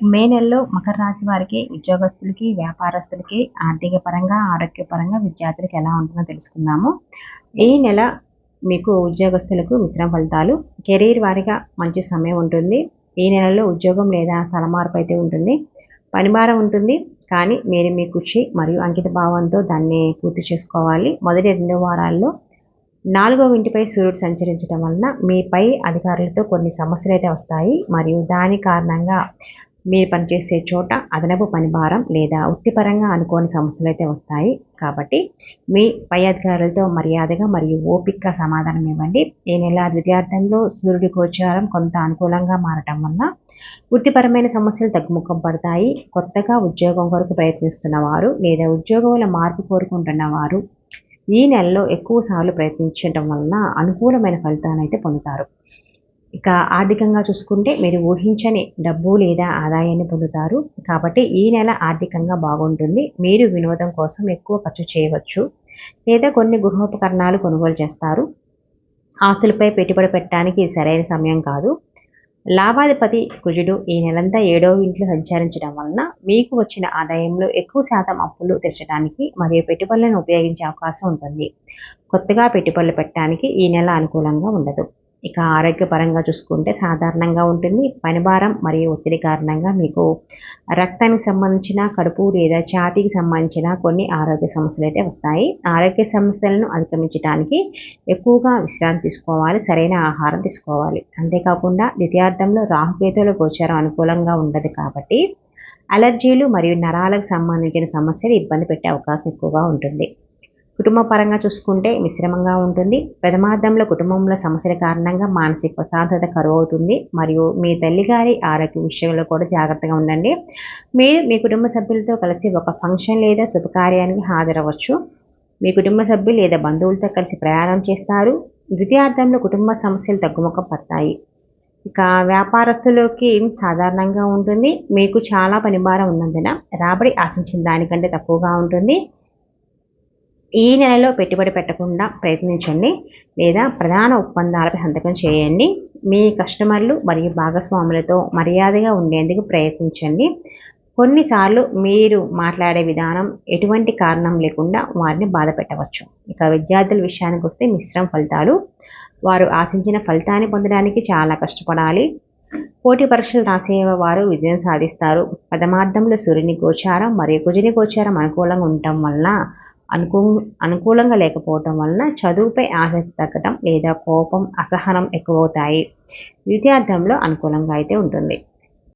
మే నెలలో మకర రాశి వారికి ఉద్యోగస్తులకి వ్యాపారస్తులకి ఆర్థిక పరంగా ఆరోగ్యపరంగా విద్యార్థులకి ఎలా ఉంటుందో తెలుసుకుందాము. ఈ నెల మీకు ఉద్యోగస్తులకు మిశ్రమ ఫలితాలు. కెరీర్ వారిగా మంచి సమయం ఉంటుంది. ఈ నెలలో ఉద్యోగం లేదా స్థల మార్పు అయితే ఉంటుంది. పనిభారం ఉంటుంది. కానీ మీరు మీ కృషి మరియు అంకిత భావంతో దాన్ని పూర్తి చేసుకోవాలి. మొదటి రెండు వారాల్లో నాలుగవ ఇంటిపై సూర్యుడు సంచరించడం వలన మీపై అధికారులతో కొన్ని సమస్యలు అయితే వస్తాయి. మరియు దాని కారణంగా మీరు పనిచేసే చోట అదనపు పని భారం లేదా వృత్తిపరంగా అనుకోని సమస్యలు అయితే వస్తాయి. కాబట్టి మీ పై అధికారులతో మర్యాదగా మరియు ఓపికగా సమాధానం ఇవ్వండి. ఈ నెల ద్వితీయార్థంలో సూర్యుడి గోచారం కొంత అనుకూలంగా మారటం వల్ల వృత్తిపరమైన సమస్యలు తగ్గుముఖం పడతాయి. కొత్తగా ఉద్యోగం కొరకు ప్రయత్నిస్తున్న వారు లేదా ఉద్యోగంలో మార్పు కోరుకుంటున్న వారు ఈ నెలలో ఎక్కువ సార్లు ప్రయత్నించడం వలన అనుకూలమైన ఫలితాన్ని అయితే పొందుతారు. ఇక ఆర్థికంగా చూసుకుంటే మీరు ఊహించని డబ్బు లేదా ఆదాయాన్ని పొందుతారు. కాబట్టి ఈ నెల ఆర్థికంగా బాగుంటుంది. మీరు వినోదం కోసం ఎక్కువ ఖర్చు చేయవచ్చు. లేదా కొన్ని గృహోపకరణాలు కొనుగోలు చేస్తారు. ఆస్తులపై పెట్టుబడి పెట్టడానికి సరైన సమయం కాదు. లాభాధిపతి కుజుడు ఈ నెలంతా ఏడో ఇంట్లో సంచరించడం వలన మీకు వచ్చిన ఆదాయంలో ఎక్కువ శాతం అప్పులు తెచ్చడానికి మరియు పెట్టుబడులను ఉపయోగించే అవకాశం ఉంటుంది. కొత్తగా పెట్టుబడులు పెట్టడానికి ఈ నెల అనుకూలంగా ఉండదు. ఇక ఆరోగ్యపరంగా చూసుకుంటే సాధారణంగా ఉంటుంది. పనిభారం మరియు ఒత్తిడి కారణంగా మీకు రక్తానికి సంబంధించిన కడుపు లేదా ఛాతీకి సంబంధించిన కొన్ని ఆరోగ్య సమస్యలు అయితే వస్తాయి. ఆరోగ్య సమస్యలను అధిగమించడానికి ఎక్కువగా విశ్రాంతి తీసుకోవాలి సరైన ఆహారం తీసుకోవాలి. అంతేకాకుండా ద్వితీయార్థంలో రాహుకేతువుల గోచారం అనుకూలంగా ఉండదు కాబట్టి అలర్జీలు మరియు నరాలకు సంబంధించిన సమస్యలు ఇబ్బంది పెట్టే అవకాశం ఎక్కువగా ఉంటుంది. కుటుంబ పరంగా చూసుకుంటే మిశ్రమంగా ఉంటుంది. ప్రథమార్థంలో కుటుంబంలో సమస్యల కారణంగా మానసిక ప్రశాంతత కరువు అవుతుంది మరియు మీ తల్లిగారి ఆరోగ్య విషయంలో కూడా జాగ్రత్తగా ఉండండి. మీరు మీ కుటుంబ సభ్యులతో కలిసి ఒక ఫంక్షన్ లేదా శుభకార్యానికి హాజరవచ్చు మీ కుటుంబ సభ్యులు లేదా బంధువులతో కలిసి ప్రయాణం చేస్తారు. ద్వితీయార్థంలో కుటుంబ సమస్యలు తగ్గుముఖం పడతాయి. ఇక వ్యాపారస్తులకి సాధారణంగా ఉంటుంది. మీకు చాలా పనిభారం ఉన్నందున రాబడి ఆశించిన దానికంటే తక్కువగా ఉంటుంది. ఈ నెలలో పెట్టుబడి పెట్టకుండా ప్రయత్నించండి లేదా ప్రధాన ఒప్పందాలపై సంతకం చేయండి. మీ కస్టమర్లు మరియు భాగస్వాములతో మర్యాదగా ఉండేందుకు ప్రయత్నించండి. కొన్నిసార్లు మీరు మాట్లాడే విధానం ఎటువంటి కారణం లేకుండా వారిని బాధ పెట్టవచ్చు. ఇక విద్యార్థుల విషయానికి వస్తే మిశ్రమ ఫలితాలు. వారు ఆశించిన ఫలితాన్ని పొందడానికి చాలా కష్టపడాలి. పోటీ పరీక్షలు రాసే వారు విజయం సాధిస్తారు. పదమార్థంలో సూర్యుని గోచారం మరియు కుజుని గోచారం అనుకూలంగా ఉండటం వలన అనుకూ అనుకూలంగా లేకపోవటం వలన చదువుపై ఆసక్తి తగ్గటం లేదా కోపం అసహనం ఎక్కువవుతాయి. విద్యార్థంలో అనుకూలంగా అయితే ఉంటుంది.